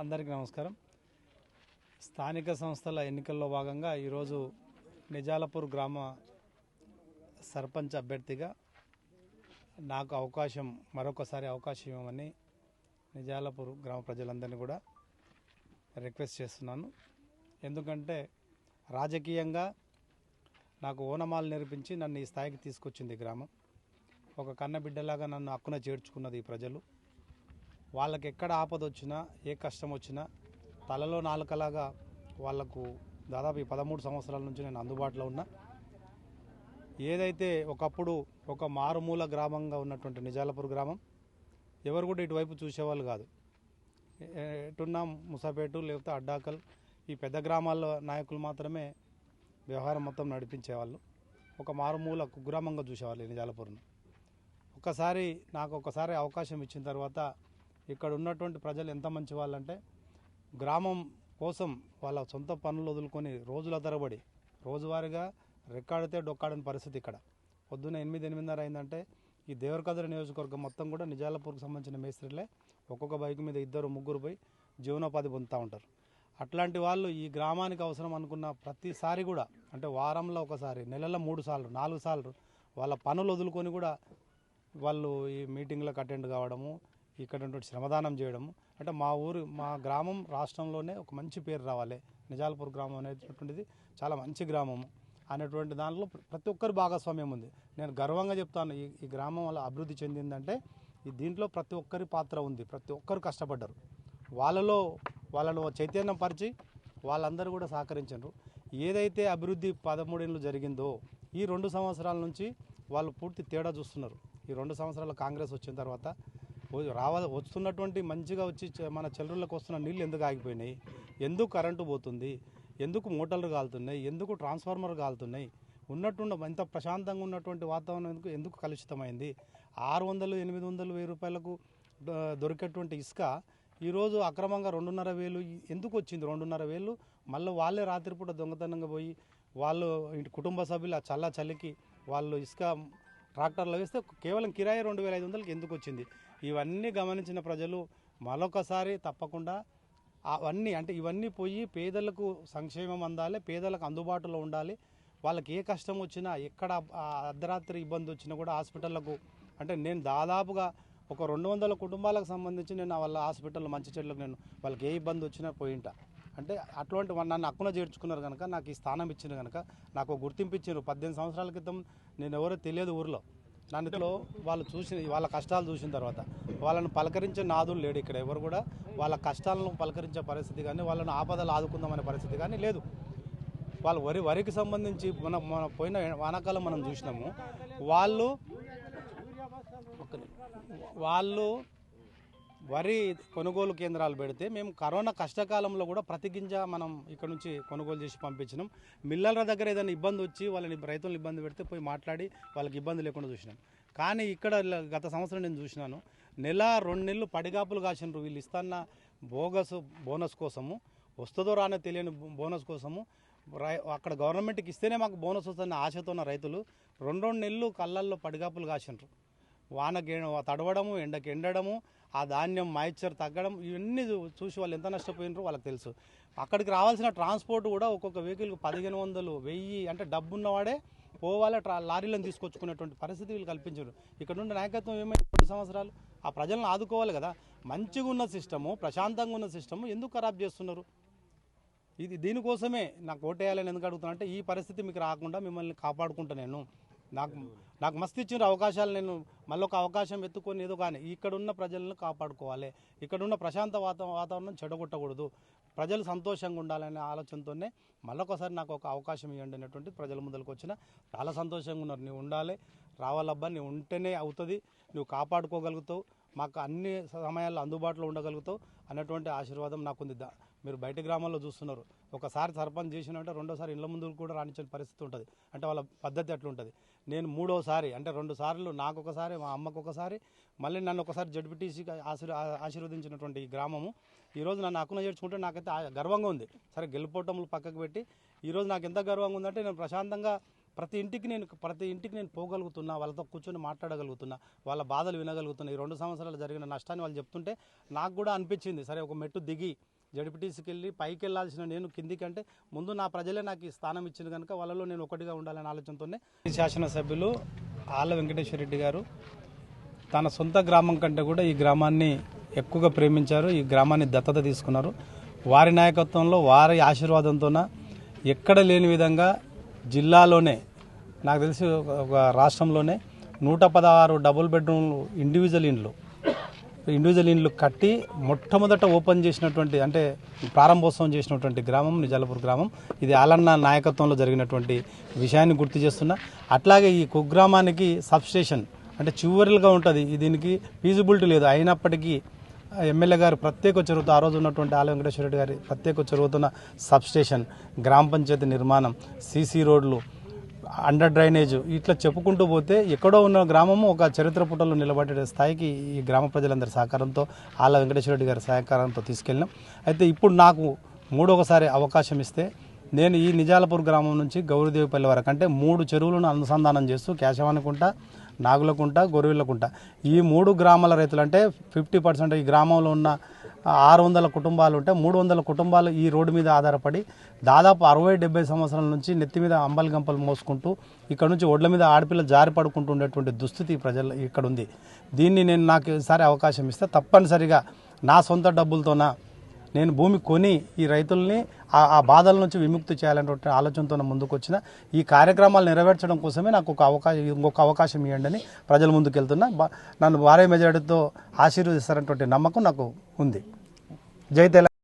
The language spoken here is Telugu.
అందరికీ నమస్కారం. స్థానిక సంస్థల ఎన్నికల్లో భాగంగా ఈరోజు నిజాలపూర్ గ్రామ సర్పంచ్ అభ్యర్థిగా నాకు అవకాశం మరొకసారి అవకాశం ఇవ్వమని నిజాలపూర్ గ్రామ ప్రజలందరినీ కూడా రిక్వెస్ట్ చేస్తున్నాను. ఎందుకంటే రాజకీయంగా నాకు ఓనమాలు నేర్పించి నన్ను ఈ స్థాయికి తీసుకొచ్చింది గ్రామం. ఒక కన్నబిడ్డలాగా నన్ను హక్కున చేర్చుకున్నది ఈ ప్రజలు. వాళ్ళకి ఎక్కడ ఆపద వచ్చినా ఏ కష్టం వచ్చినా తలలో నాలుకలాగా వాళ్ళకు దాదాపు ఈ పదమూడు సంవత్సరాల నుంచి నేను అందుబాటులో ఉన్నా. ఏదైతే ఒకప్పుడు ఒక మారుమూల గ్రామంగా ఉన్నటువంటి నిజాలపూర్ గ్రామం ఎవరు కూడా ఇటువైపు చూసేవాళ్ళు కాదు. ఎటున్నా ముసాపేటు లేకపోతే అడ్డాకల్ ఈ పెద్ద గ్రామాల్లో నాయకులు మాత్రమే వ్యవహారం మొత్తం నడిపించేవాళ్ళు. ఒక మారుమూల కుగ్రామంగా చూసేవాళ్ళు ఈ నిజాలపూర్ను. ఒకసారి నాకు ఒకసారి అవకాశం ఇచ్చిన తర్వాత ఇక్కడ ఉన్నటువంటి ప్రజలు ఎంత మంచి వాళ్ళంటే గ్రామం కోసం వాళ్ళ సొంత పనులు వదులుకొని రోజుల తరబడి రోజువారీగా రెక్కాడితే డొక్కాడని పరిస్థితి ఇక్కడ. పొద్దున్న ఎనిమిది ఎనిమిదిన్నర అయిందంటే ఈ దేవరకద్ర నియోజకవర్గం మొత్తం కూడా నిజాలపూర్కి సంబంధించిన మేస్త్రిలే ఒక్కొక్క బైక్ మీద ఇద్దరు ముగ్గురు పోయి జీవనోపాధి పొందుతూ ఉంటారు. అట్లాంటి వాళ్ళు ఈ గ్రామానికి అవసరం అనుకున్న ప్రతిసారి కూడా అంటే వారంలో ఒకసారి నెలలో మూడు సార్లు నాలుగు సార్లు వాళ్ళ పనులు వదులుకొని కూడా వాళ్ళు ఈ మీటింగ్లకు అటెండ్ కావడము ఇక్కడ శ్రమదానం చేయడం అంటే మా ఊరు మా గ్రామం రాష్ట్రంలోనే ఒక మంచి పేరు రావాలి. నిజాల్పూర్ గ్రామం అనేటువంటిది చాలా మంచి గ్రామము. అనేటువంటి దానిలో ప్ర- ప్రతి ఒక్కరి భాగస్వామ్యం ఉంది. నేను గర్వంగా చెప్తాను ఈ ఈ గ్రామం వల్ల అభివృద్ధి చెందిందంటే ఈ దీంట్లో ప్రతి ఒక్కరి పాత్ర ఉంది. ప్రతి ఒక్కరు కష్టపడ్డారు. వాళ్ళలో వాళ్ళను చైతన్యం పరిచి వాళ్ళందరూ కూడా సహకరించారు ఏదైతే అభివృద్ధి పదమూడేళ్ళు జరిగిందో ఈ రెండు సంవత్సరాల నుంచి వాళ్ళు పూర్తి తేడా చూస్తున్నారు. ఈ రెండు సంవత్సరాలు కాంగ్రెస్ వచ్చిన తర్వాత రావాలి రావ వస్తున్నటువంటి మంచిగా వచ్చి మన చెల్లరులకు వస్తున్న నీళ్ళు ఎందుకు ఆగిపోయినాయి? ఎందుకు కరెంటు పోతుంది? ఎందుకు మోటార్లు కాలుతున్నాయి? ఎందుకు ట్రాన్స్ఫార్మర్ కాలుతున్నాయి? ఉన్నట్టుండ ఎంత ప్రశాంతంగా ఉన్నటువంటి వాతావరణం ఎందుకు ఎందుకు కలుషితమైంది? ఆరు వందలు ఎనిమిది వందలు వెయ్యి రూపాయలకు దొరికేటువంటి ఇసుక ఈరోజు అక్రమంగా రెండున్నర వేలు ఎందుకు వచ్చింది? రెండున్నర వేలు మళ్ళీ వాళ్ళే రాత్రిపూట దొంగతనంగా పోయి వాళ్ళు కుటుంబ సభ్యులు ఆ చల్ల చలికి వాళ్ళు ఇసుక ట్రాక్టర్లో వేస్తే కేవలం కిరాయి రెండు వేల ఐదు వందలకి ఎందుకు వచ్చింది? ఇవన్నీ గమనించిన ప్రజలు మరొకసారి తప్పకుండా అవన్నీ అంటే ఇవన్నీ పోయి పేదలకు సంక్షేమం అందాలి పేదలకు అందుబాటులో ఉండాలి. వాళ్ళకి ఏ కష్టం వచ్చినా ఎక్కడ అర్ధరాత్రి ఇబ్బంది వచ్చినా కూడా హాస్పిటళ్ళకు అంటే నేను దాదాపుగా ఒక రెండు వందల కుటుంబాలకు సంబంధించి నేను వాళ్ళ హాస్పిటల్లో మంచి చెట్లకు నేను వాళ్ళకి ఏ ఇబ్బంది వచ్చినా పోయింట. అంటే అటువంటి నన్ను అక్కున చేర్చుకున్నారు కనుక నాకు ఈ స్థానం ఇచ్చిన కనుక నాకు గుర్తింపు ఇచ్చారు పద్దెనిమిది సంవత్సరాల క్రితం నేను ఎవరో తెలియదు ఊరిలో. నన్నులో వాళ్ళు చూసిన వాళ్ళ కష్టాలు చూసిన తర్వాత వాళ్ళని పలకరించే నాదులు లేడు ఇక్కడ ఎవరు కూడా. వాళ్ళ కష్టాలను పలకరించే పరిస్థితి కానీ వాళ్ళని ఆపదలు ఆదుకుందామనే పరిస్థితి కానీ లేదు. వాళ్ళు వరి వరికి సంబంధించి మన మన పోయిన వానాకాలం మనం చూసినాము. వాళ్ళు. వాళ్ళు వరి కొనుగోలు కేంద్రాలు పెడితే మేము కరోనా కష్టకాలంలో కూడా ప్రతి గింజ మనం ఇక్కడ నుంచి కొనుగోలు చేసి పంపించినాం. మిల్లర్ల దగ్గర ఏదైనా ఇబ్బంది వచ్చి వాళ్ళని రైతులను ఇబ్బంది పెడితే పోయి మాట్లాడి వాళ్ళకి ఇబ్బంది లేకుండా చూసినాం. కానీ ఇక్కడ గత సంవత్సరం నేను చూసినాను నెల రెండు నెలలు పడిగాపులు కాసినారు వీళ్ళు ఇస్తాన్న బోగస్ బోనస్ కోసము. వస్తుందో రానో తెలియని బోనస్ కోసము. రై- అక్కడ గవర్నమెంట్కి ఇస్తేనే మాకు బోనస్ వస్తుందన్న ఆశతో ఉన్న రైతులు రెండు రెండు నెలలు కళ్ళల్లో పడిగాపులు కాసినారు. వానకి తడవడము ఎండకి ఎండడము ఆ ధాన్యం మాయిశ్చర్ తగ్గడం ఇవన్నీ చూసి వాళ్ళు ఎంత నష్టపోయినారో వాళ్ళకి తెలుసు. అక్కడికి రావాల్సిన ట్రాన్స్పోర్ట్ కూడా ఒక్కొక్క వెహికల్కి పదిహేను వందలు వెయ్యి అంటే డబ్బు ఉన్నవాడే పోవాలి ట్రా లారీలను తీసుకొచ్చుకునేటువంటి పరిస్థితి వీళ్ళు కల్పించారు. ఇక్కడ నుండి నాయకత్వం ఏమైంది? రెండు సంవత్సరాలు. ఆ ప్రజలను ఆదుకోవాలి కదా. మంచిగా ఉన్న సిస్టము ప్రశాంతంగా ఉన్న సిస్టము ఎందుకు ఖరాబ్ చేస్తున్నారు? ఇది దీనికోసమే నాకు ఓటేయాలని ఎందుకు అడుగుతున్నా అంటే ఈ పరిస్థితి మీకు రాకుండా మిమ్మల్ని కాపాడుకుంటా నేను. నాకు నాకు మస్తు ఇచ్చిన అవకాశాలు. నేను మళ్ళొక అవకాశం ఎత్తుకొని ఏదో కానీ ఇక్కడున్న ప్రజలను కాపాడుకోవాలి. ఇక్కడున్న ప్రశాంత వాతావరణం చెడగొట్టకూడదు. ప్రజలు సంతోషంగా ఉండాలనే ఆలోచనతోనే మళ్ళొకసారి నాకు ఒక అవకాశం ఇవ్వండి అనేటువంటి ప్రజల ముందరికి వచ్చిన. చాలా సంతోషంగా ఉన్నారు. నువ్వు ఉండాలి. రావాలబ్బా నువ్వు ఉంటేనే అవుతుంది. నువ్వు కాపాడుకోగలుగుతావు. మాకు అన్ని సమయాల్లో అందుబాటులో ఉండగలుగుతావు అన్నటువంటి ఆశీర్వాదం నాకుంది దా- మీరు బయట గ్రామాల్లో చూస్తున్నారు. ఒకసారి సర్పంచ్ చేసినంటే రెండోసారి ఇళ్ళ ముందు కూడా రాణించే పరిస్థితి ఉంటుంది. అంటే వాళ్ళ పద్ధతి అట్లుంటుంది. నేను మూడోసారి అంటే రెండు సార్లు నాకు ఒకసారి మా అమ్మకు ఒకసారి మళ్ళీ నన్ను ఒకసారి జడ్పీటీసీకి ఆశీర్ ఆశీర్వదించినటువంటి ఈ గ్రామము. ఈరోజు నన్ను అక్కున చేర్చుకుంటే నాకైతే ఆ- గర్వంగా ఉంది. సరే గెలుపోటములు పక్కకు పెట్టి ఈరోజు నాకు ఎంత గర్వంగా ఉందంటే నేను ప్రశాంతంగా ప్రతి ఇంటికి నేను ప్రతి ఇంటికి నేను పోగలుగుతున్నా వాళ్ళతో కూర్చొని మాట్లాడగలుగుతున్నా వాళ్ళ బాధలు వినగలుగుతున్నా. ఈ రెండు సంవత్సరాలు జరిగిన నష్టాన్ని వాళ్ళు చెప్తుంటే నాకు కూడా అనిపించింది. సరే ఒక మెట్టు దిగి జడిపిటీసీకి వెళ్ళి పైకి వెళ్ళాల్సిన నేను కిందికి అంటే ముందు నా ప్రజలే నాకు ఈ స్థానం ఇచ్చింది కనుక వాళ్ళలో నేను ఒకటిగా ఉండాలనే ఆలోచనతోనే శాసనసభ్యులు ఆళ్ళ వెంకటేశ్వర రెడ్డి గారు తన సొంత గ్రామం కంటే కూడా ఈ గ్రామాన్ని ఎక్కువగా ప్రేమించారు ఈ గ్రామాన్ని దత్తత తీసుకున్నారు. వారి నాయకత్వంలో వారి ఆశీర్వాదంతోన ఎక్కడ లేని విధంగా జిల్లాలోనే నాకు తెలిసి ఒక- రాష్ట్రంలోనే నూట పదహారు డబుల్ బెడ్రూమ్లు ఇండివిజువల్ ఇండ్లు. ఇండివిజువల్ ఇండ్లు కట్టి మొట్టమొదట ఓపెన్ చేసినటువంటి అంటే ప్రారంభోత్సవం చేసినటువంటి గ్రామం నిజాలపూర్ గ్రామం. ఇది ఆలన్న నాయకత్వంలో జరిగినటువంటి విషయాన్ని గుర్తు చేస్తున్నా. అట్లాగే ఈ కుగ్రామానికి సబ్స్టేషన్ అంటే చివరిగా ఉంటుంది. దీనికి ఫీజిబిలిటీ లేదు. అయినప్పటికీ ఎమ్మెల్యే గారు ప్రత్యేక చొరవతో ఆ రోజు ఉన్నటువంటి ఆల వెంకటేశ్వర రెడ్డి గారి ప్రత్యేక చొరవతున్న సబ్స్టేషన్ గ్రామ పంచాయతీ నిర్మాణం సీసీ రోడ్లు అండర్ డ్రైనేజ్ ఇట్లా చెప్పుకుంటూ పోతే ఎక్కడో ఉన్న గ్రామము ఒక చరిత్ర పుటల్లో నిలబడే స్థాయికి ఈ గ్రామ ప్రజలందరి సహకారంతో ఆళ్ళ వెంకటేశ్వర రెడ్డి గారి సహకారంతో తీసుకెళ్ళినాం. అయితే ఇప్పుడు నాకు మూడొకసారి అవకాశం ఇస్తే నేను ఈ నిజాలపూర్ గ్రామం నుంచి గౌరీదేవిపల్లి వరకు అంటే మూడు చెరువులను అనుసంధానం చేస్తూ కేశవానికుంట నాగులకుంట గొరవిల్లకుంట ఈ మూడు గ్రామాల రైతులు అంటే ఫిఫ్టీ పర్సెంట్ ఈ గ్రామంలో ఉన్న ఆరు వందల కుటుంబాలు ఉంటే మూడు వందల కుటుంబాలు ఈ రోడ్డు మీద ఆధారపడి దాదాపు అరవై డెబ్బై సంవత్సరాల నుంచి నెత్తి మీద అంబలి గంపలు మోసుకుంటూ ఇక్కడ నుంచి ఒడ్ల మీద ఆడపిల్ల జారి పడుకుంటూ ఉండేటువంటి దుస్థితి ప్రజలు ఇక్కడ ఉంది దీన్ని నేను నాకు ఈసారి అవకాశం ఇస్తే తప్పనిసరిగా నా సొంత డబ్బులతోన నేను భూమి కొని ఈ రైతుల్ని ఆ ఆ బాధల నుంచి విముక్తి చేయాలనేటువంటి ఆలోచనతో ముందుకు వచ్చిన ఈ కార్యక్రమాలు నెరవేర్చడం కోసమే నాకు ఒక అవకాశం ఇంకొక అవకాశం ఇవ్వండి అని ప్రజల ముందుకు వెళ్తున్నా నన్ను భారీ మెజార్టీతో ఆశీర్వదిస్తారనేటువంటి నమ్మకం నాకు ఉంది. జై తెలంగాణ.